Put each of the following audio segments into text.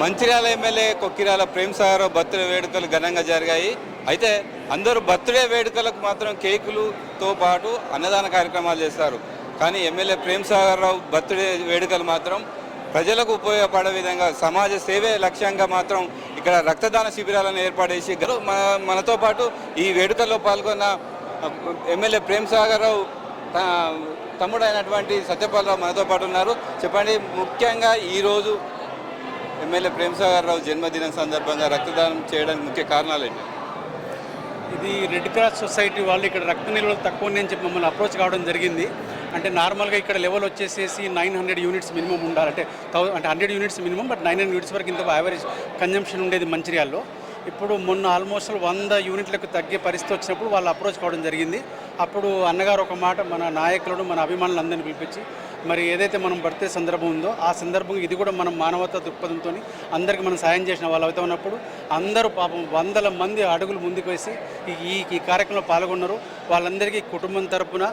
Mancherial MLA Kokkirala Prem Sagar birthday వేడుకలు ఘనంగా జరిగాయి. అయితే అందరూ బర్త్డే వేడుకలకు మాత్రం కేకులతో పాటు అన్నదాన కార్యక్రమాలు చేస్తారు. కానీ ఎమ్మెల్యే ప్రేమ్ సాగర్ రావు బర్త్డే వేడుకలు మాత్రం ప్రజలకు ఉపయోగపడే విధంగా సమాజ సేవే లక్ష్యంగా మాత్రం ఇక్కడ రక్తదాన శిబిరాలను ఏర్పాటేసి మన- మనతో పాటు ఈ వేడుకల్లో పాల్గొన్న ఎమ్మెల్యే ప్రేమ్ సాగర్ రావు తమ్ముడైనటువంటి సత్యపాల్ రావు సత్యపాలరావు మనతో పాటు ఉన్నారు. చెప్పండి ముఖ్యంగా ఈరోజు ఎమ్మెల్యే ప్రేమసాగర్ రావు జన్మదినం సందర్భంగా రక్తదానం చేయడానికి ముఖ్య కారణాలు ఏంటి? ఇది రెడ్ క్రాస్ సొసైటీ వాళ్ళు ఇక్కడ రక్త నిల్వలు తక్కువ నేను చెప్పి మమ్మల్ని అప్రోచ్ కావడం జరిగింది. అంటే నార్మల్గా ఇక్కడ లెవెల్ వచ్చేసేసి నైన్ హండ్రెడ్ యూనిట్స్ మినిమం ఉండాలి. అంటే థౌ అంటే hundred units minimum but nine hundred units వరకు ఇంత యావరేజ్ కన్జంప్షన్ ఉండేది మంచిర్యాల్లో. ఇప్పుడు మొన్న ఆల్మోస్ట్ వంద యూనిట్లకు తగ్గే పరిస్థితి వచ్చినప్పుడు వాళ్ళు అప్రోచ్ కావడం జరిగింది. అప్పుడు అన్నగారు ఒక మాట మన నాయకులను మన అభిమానులందరినీ పిలిపించి మరి ఏదైతే మనం బర్త్డే సందర్భం ఉందో ఆ సందర్భంగా ఇది కూడా మనం మానవతా దృక్పథంతో అందరికీ మనం సాయం చేసిన వాళ్ళు అవుతా ఉన్నప్పుడు అందరూ పాపం వందల మంది అడుగులు ముందుకు వేసి ఈ- ఈ కార్యక్రమంలో పాల్గొన్నారు. వాళ్ళందరికీ కుటుంబం తరపున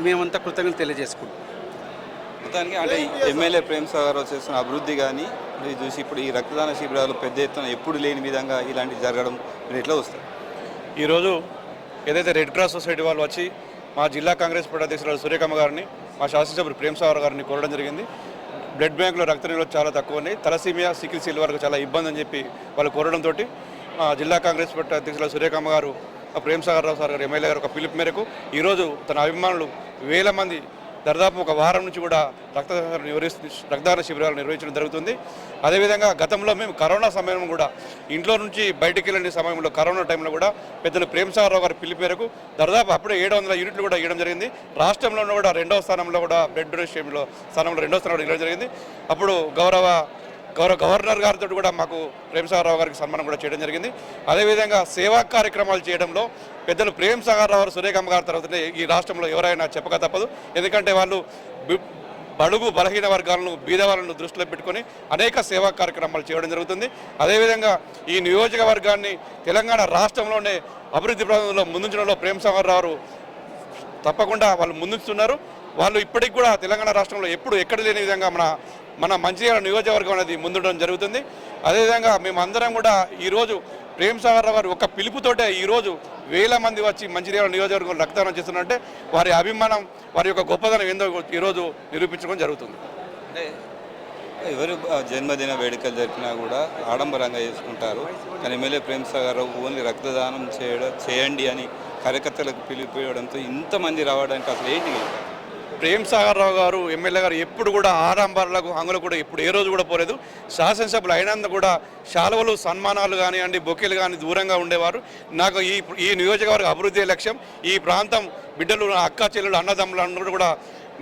మేమంతా కృతజ్ఞతలు తెలియజేసుకుంటాం మొత్తానికి అంటే ఎమ్మెల్యే ప్రేమ్ సాగర్ రావు చేస్తున్న అభివృద్ధి కానీ ఇది చూసి ఇప్పుడు ఈ రక్తదాన శిబిరాలు పెద్ద ఎత్తున ఎప్పుడు లేని విధంగా ఇలాంటివి జరగడం మీరు ఎట్లా వస్తాయి ఈరోజు ఏదైతే రెడ్ క్రాస్ సొసైటీ వాళ్ళు వచ్చి మా జిల్లా కాంగ్రెస్ పార్టీ అధ్యక్షురాలు సూర్యకమ్మ గారిని మా శాసనసభ్యులు ప్రేమ్ సాగర్ గారిని కోరడం జరిగింది. బ్లడ్ బ్యాంకులో రక్త నిల్వ చాలా తక్కువ ఉన్నాయి. తలసీమియా సికిల్ సిల్ వరకు చాలా ఇబ్బంది అని చెప్పి వాళ్ళు కోరడంతో జిల్లా కాంగ్రెస్ పార్టీ అధ్యక్షులు సూర్యకమ్మ గారు ఆ ప్రేమ్ సాగర్ రావు సార్ గారు ఎమ్మెల్యే గారు ఒక పిలుపు మేరకు ఈరోజు తన అభిమానులు వేల మంది దాదాపు ఒక వారం నుంచి కూడా రక్తదాన నిర్వహిస్తు రక్తదాన శిబిరాలు నిర్వహించడం జరుగుతుంది. అదేవిధంగా గతంలో మేము కరోనా సమయంలో కూడా ఇంట్లో నుంచి బయటికి వెళ్ళిన సమయంలో కరోనా టైంలో కూడా పెద్దలు ప్రేమసాగరరావు రావు గారి పిలుపు మేరకు దాదాపు అప్పుడే ఏడు వందల యూనిట్లు కూడా ఇవ్వడం జరిగింది. రాష్ట్రంలో కూడా రెండవ స్థానంలో కూడా బ్లడ్ డొనేషన్లో స్థానంలో రెండవ స్థానంలో ఇవ్వడం జరిగింది. అప్పుడు గౌరవ గౌరవ గవర్నర్ గారితో కూడా మాకు ప్రేమసాగరరావు గారికి సన్మానం కూడా చేయడం జరిగింది. అదేవిధంగా సేవా కార్యక్రమాలు చేయడంలో పెద్దలు ప్రేమ్ సాగర్ గారు సురేఖమ్మ గారి తర్వాతనే ఈ రాష్ట్రంలో ఎవరైనా చెప్పక తప్పదు. ఎందుకంటే వాళ్ళు బడుగు బలహీన వర్గాలను బీదవాలను దృష్టిలో పెట్టుకొని అనేక సేవా కార్యక్రమాలు చేయడం జరుగుతుంది. అదేవిధంగా ఈ నియోజకవర్గాన్ని తెలంగాణ రాష్ట్రంలోనే అభివృద్ధి ప్రాంతంలో ముందుంచడంలో ప్రేమ్ సాగర్ తప్పకుండా వాళ్ళు ముందుస్తున్నారు వాళ్ళు ఇప్పటికి కూడా తెలంగాణ రాష్ట్రంలో ఎప్పుడు ఎక్కడ లేని విధంగా మన మన మంచిర్యాల నియోజకవర్గం అనేది ముందుండడం జరుగుతుంది. అదేవిధంగా మేము అందరం కూడా ఈరోజు ప్రేమ్ సాగర్ వారు గారు ఒక పిలుపుతోటే ఈరోజు వేల మంది వచ్చి మంచిర్యాల నియోజకవర్గం రక్తదానం చేస్తున్నారంటే వారి అభిమానం వారి యొక్క గొప్పదనం ఏందో ఈరోజు నిరూపించడం జరుగుతుంది. ఎవరు జన్మదిన వేడుకలు జరిపినా కూడా ఆడంబరంగా చేసుకుంటారు. కానీ ఎమ్మెల్యే ప్రేమ్ సాగర్ రావు ఓన్లీ రక్తదానం చేయడం చేయండి అని కార్యకర్తలకు పిలిపివ్వడంతో ఇంతమంది రావడానికి అసలు ఏంటి? ప్రేమ్ సాగర్ రావు గారు ఎమ్మెల్యే గారు ఎప్పుడు కూడా ఆడంబరాలకు హంగులు కూడా ఇప్పుడు ఏ రోజు కూడా పోలేదు. శాసనసభ్యులు అయినందు కూడా శాలువలు సన్మానాలు కానివ్వండి బొకేలు కానీ దూరంగా ఉండేవారు. నాకు ఈ ఈ నియోజకవర్గ అభివృద్ధి లక్ష్యం. ఈ ప్రాంతం బిడ్డలు అక్క చెల్లెలు అన్నదమ్ములు అందరూ కూడా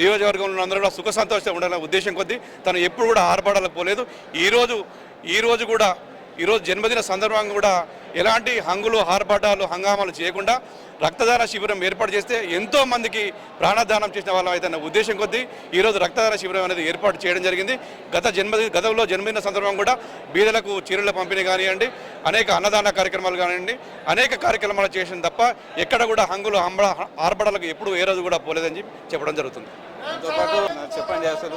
నియోజకవర్గంలో అందరూ కూడా సుఖ సంతోషంగా ఉండాలనే ఉద్దేశం కొద్దీ తను ఎప్పుడు కూడా ఆర్భాటాలకు పోలేదు. ఈరోజు ఈరోజు కూడా ఈరోజు జన్మదిన సందర్భంగా కూడా ఎలాంటి హంగులు ఆర్భాటాలు హంగామాలు చేయకుండా రక్తదాన శిబిరం ఏర్పాటు చేస్తే ఎంతో మందికి ప్రాణదానం చేసిన వాళ్ళం అయితే అన్న ఉద్దేశం కొద్దీ ఈరోజు రక్తదాన శిబిరం అనేది ఏర్పాటు చేయడం జరిగింది. గత జన్మదిన గతంలో జన్మదిన సందర్భం కూడా బీదలకు చీరల పంపిణీ కానివ్వండి అనేక అన్నదాన కార్యక్రమాలు కానివ్వండి అనేక కార్యక్రమాలు చేసిన తప్ప ఎక్కడ కూడా హంగులు అంబ ఆర్భాటాలకు ఎప్పుడు ఏ రోజు కూడా పోలేదని చెప్పి చెప్పడం జరుగుతుంది. చెప్పండి అసలు.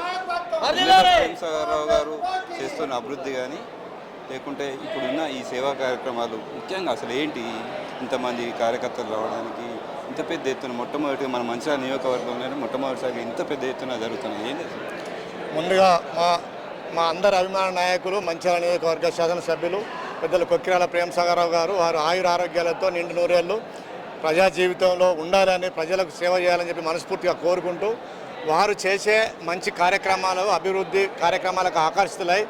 గారు చేస్తున్న అభివృద్ధి కానీ లేకుంటే ఇప్పుడున్న ఈ సేవా కార్యక్రమాలు ముఖ్యంగా అసలు ఏంటి? ఇంతమంది కార్యకర్తలు రావడానికి ఇంత పెద్ద ఎత్తున మొట్టమొదటిగా మన మంచిర్యాల నియోజకవర్గంలోనే మొట్టమొదటిసారి ఇంత పెద్ద ఎత్తున జరుగుతున్నది. ఏంటి ముందుగా మా మా అందరి అభిమాన నాయకులు మంచిర్యాల నియోజకవర్గ శాసనసభ్యులు పెద్దలు కొక్కిరాల ప్రేమసాగరరావు గారు వారు ఆయుర ఆరోగ్యాలతో నిండు నూరేళ్ళు ప్రజా జీవితంలో ఉండాలని ప్రజలకు సేవ చేయాలని చెప్పి మనస్ఫూర్తిగా కోరుకుంటూ వారు చేసే మంచి కార్యక్రమాలు అభివృద్ధి కార్యక్రమాలకు ఆకర్షితులై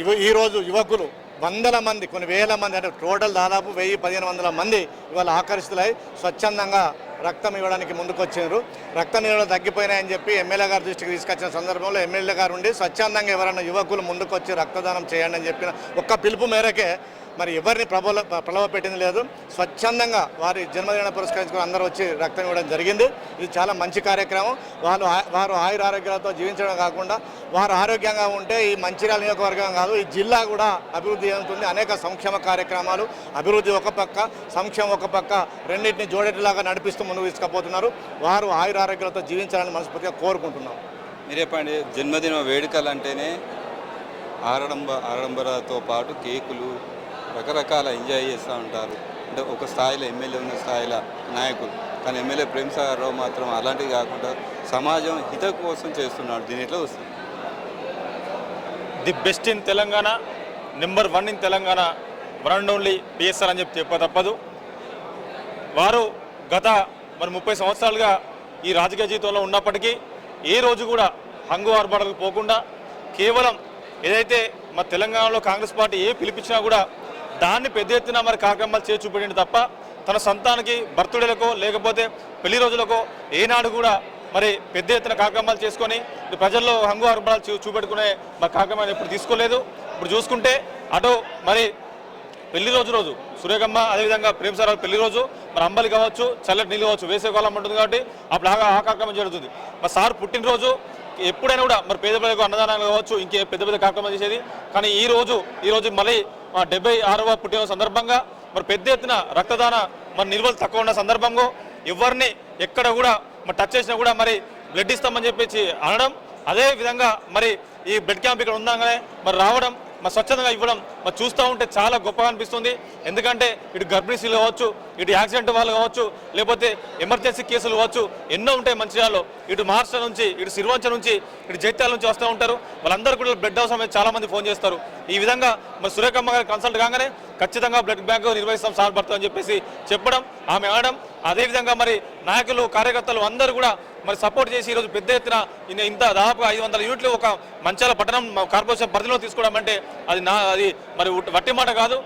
ఇవ ఈరోజు యువకులు వందల మంది కొన్ని వేల మంది అంటే టోటల్ దాదాపు వెయ్యి పదిహేను వందల మంది ఇవాళ ఆకర్షితులై స్వచ్ఛందంగా రక్తం ఇవ్వడానికి ముందుకొచ్చారు రక్తం రక్త నిల్వలు తగ్గిపోయినాయని చెప్పి ఎమ్మెల్యే గారి దృష్టికి తీసుకొచ్చిన సందర్భంలో ఎమ్మెల్యే గారు ఉండి స్వచ్ఛందంగా ఎవరైనా యువకులు ముందుకొచ్చి రక్తదానం చేయండి అని చెప్పిన ఒక్క పిలుపు మేరకే మరి ఎవరిని ప్రబల ప్రలోభ పెట్టింది లేదు. స్వచ్ఛందంగా వారి జన్మదిన పురస్కరించుకుని అందరూ వచ్చి రక్తం ఇవ్వడం జరిగింది. ఇది చాలా మంచి కార్యక్రమం. వాళ్ళు వారు ఆయుర ఆరోగ్యాలతో జీవించడం కాకుండా వారు ఆరోగ్యంగా ఉంటే ఈ మంచిర్యాల నియోజకవర్గం కాదు ఈ జిల్లా కూడా అభివృద్ధి చెందుతుంది. అనేక సంక్షేమ కార్యక్రమాలు అభివృద్ధి ఒక పక్క సంక్షేమం ఒక పక్క రెండింటిని జోడేటిలాగా నడిపిస్తూ ముందుకు తీసుకుపోతున్నారు. వారు ఆయుర ఆరోగ్యాలతో జీవించాలని మనస్ఫూర్తిగా కోరుకుంటున్నాం. మీరే పండి జన్మదిన వేడుకలు అంటేనే ఆడంబ ఆడంబరతో పాటు కేకులు రకరకాల ఎంజాయ్ చేస్తూ ఉంటారు. అంటే ఒక స్థాయిలో ఎమ్మెల్యే ఉన్న స్థాయిలో నాయకులు. కానీ ఎమ్మెల్యే ప్రేమ్ సాగర్ రావు మాత్రం అలాంటివి కాకుండా సమాజం హిత కోసం చేస్తున్నాడు. దీని ఎట్లా వస్తుంది the best in Telangana number one in Telangana one and only PSR అని చెప్పి చెప్ప తప్పదు. వారు గత మరి ముప్పై సంవత్సరాలుగా ఈ రాజకీయ జీవితంలో ఉన్నప్పటికీ ఏ రోజు కూడా హంగు ఆర్భాటాలకు పోకుండా కేవలం ఏదైతే మా తెలంగాణలో కాంగ్రెస్ పార్టీ ఏ పిలిపించినా కూడా దాన్ని పెద్ద ఎత్తున మరి కార్యక్రమాలు చేసి తప్ప తన సొంతానికి బర్త్డేలకో లేకపోతే పెళ్ళి రోజులకో ఏనాడు కూడా మరి పెద్ద ఎత్తున కార్యక్రమాలు చేసుకొని ప్రజల్లో హంగు ఆర్భాటాలు చూ చూపెట్టుకునే మరి కార్యక్రమాలు ఎప్పుడు తీసుకోలేదు. ఇప్పుడు చూసుకుంటే అటు మరి పెళ్ళి రోజు రోజు సూర్యగమ్మ అదేవిధంగా ప్రేమ సార్ పెళ్ళి రోజు మరి అంబలి కావచ్చు చల్లటి నీళ్ళు కావచ్చు వేసవికాలం ఉంటుంది కాబట్టి అప్పుడు ఆగా ఆ కార్యక్రమం జరుగుతుంది. మరి సార్ పుట్టినరోజు ఎప్పుడైనా కూడా మరి పేద ప్రజలకు అన్నదానాలు కావచ్చు ఇంకే పెద్ద పెద్ద కార్యక్రమాలు చేసేది. కానీ ఈ రోజు ఈ రోజు మళ్ళీ డెబ్బై ఆరవ పుట్టిన సందర్భంగా మరి పెద్ద ఎత్తున రక్తదాన మరి నిల్వలు తక్కువ ఉన్న సందర్భంలో ఎవరిని ఎక్కడ కూడా మరి టచ్ చేసినా కూడా మరి బ్లడ్ ఇస్తామని చెప్పేసి అనడం అదే విధంగా మరి ఈ బ్లడ్ క్యాంప్ ఇక్కడ ఉందాగానే మరి రావడం మరి స్వచ్ఛందంగా ఇవ్వడం మరి చూస్తూ ఉంటే చాలా గొప్పగా అనిపిస్తుంది. ఎందుకంటే ఇటు గర్భిణీలు కావచ్చు ఇటు యాక్సిడెంట్ వాళ్ళు కావచ్చు లేకపోతే ఎమర్జెన్సీ కేసులు కావచ్చు ఎన్నో ఉంటాయి మంచిర్యాలలో. ఇటు మహారాష్ట్ర నుంచి ఇటు సిరివంచ నుంచి ఇటు జైత్యాల నుంచి వస్తూ ఉంటారు. వాళ్ళందరూ కూడా బ్లడ్ అవసరం చాలా మంది ఫోన్ చేస్తారు. ఈ విధంగా మరి సురేఖమ్మ గారి కన్సల్ట్ కాగానే ఖచ్చితంగా బ్లడ్ బ్యాంక్ నిర్వహిస్తాం సార్ భర్త అని చెప్పేసి చెప్పడం ఆమె అనడం. అదేవిధంగా మరి నాయకులు కార్యకర్తలు అందరూ కూడా మరి సపోర్ట్ చేసి ఈరోజు పెద్ద ఎత్తున ఇంత దాదాపుగా ఐదు వందల యూనిట్లు ఒక మంచాల పట్టణం కార్పొరేషన్ పరిధిలో తీసుకోవడం అంటే అది నా అది మరి వట్టి మాట కాదు.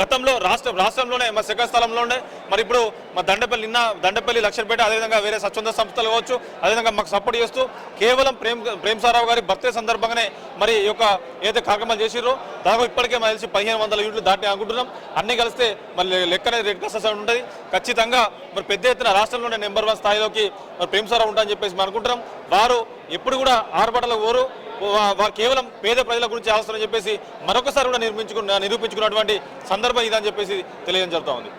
గతంలో రాష్ట్ర రాష్ట్రంలోనే మా సెకండ్ స్థలంలోనే మరి ఇప్పుడు మా దండపల్లి నిన్న దండపల్లి లక్షపేట అదేవిధంగా వేరే స్వచ్ఛంద సంస్థలు కావచ్చు అదేవిధంగా మాకు సపోర్ట్ చేస్తూ కేవలం ప్రేమ్ ప్రేమ్ సారావు గారి బర్త్డే సందర్భంగానే మరి ఈ యొక్క ఏదైతే కార్యక్రమాలు చేసిరో దాదాపు ఇప్పటికే మా తెలిసి పదిహేను వందల యూనిట్లు దాటి అనుకుంటున్నాం. అన్ని కలిస్తే మరి లెక్క అనేది రెడ్ క్లాస్ ఉంటుంది. ఖచ్చితంగా మరి పెద్ద ఎత్తున రాష్ట్రంలోనే నెంబర్ వన్ స్థాయిలోకి మరి ప్రేమ్ సారావు ఉంటారని చెప్పేసి మనం అనుకుంటున్నాం. వారు ఎప్పుడు కూడా ఆరుబట్టలకు ఊరు వారు కేవలం పేద ప్రజల గురించి ఆలోచన చెప్పేసి మరొకసారి కూడా నిర్మించుకున్న నిరూపించుకున్నటువంటి సందర్భం ఇదని చెప్పేసి తెలియజేయడం జరుగుతూ ఉంది.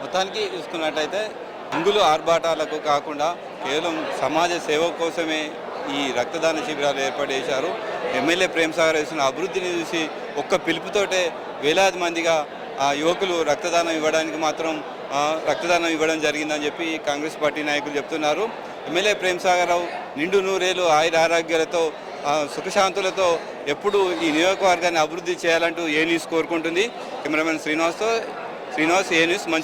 మొత్తానికి చూసుకున్నట్టయితే అంగులు ఆర్భాటాలకు కాకుండా కేవలం సమాజ సేవ కోసమే ఈ రక్తదాన శిబిరాలు ఏర్పాటు చేశారు. ఎమ్మెల్యే ప్రేమ్ సాగర్ చేసిన అభివృద్ధిని చూసి ఒక్క పిలుపుతోటే వేలాది మందిగా ఆ యువకులు రక్తదానం ఇవ్వడానికి మాత్రం రక్తదానం ఇవ్వడం జరిగిందని చెప్పి కాంగ్రెస్ పార్టీ నాయకులు చెప్తున్నారు. ఎమ్మెల్యే ప్రేమ్ సాగర్ రావు నిండు నూరేలు ఆయుర ఆరోగ్యాలతో సుఖశాంతులతో ఎప్పుడు ఈ నియోజకవర్గాన్ని అభివృద్ధి చేయాలంటూ ఏ న్యూస్ కోరుకుంటుంది? కెమెరామెన్ శ్రీనివాస్తో శ్రీనివాస్ ఏ న్యూస్ మంచి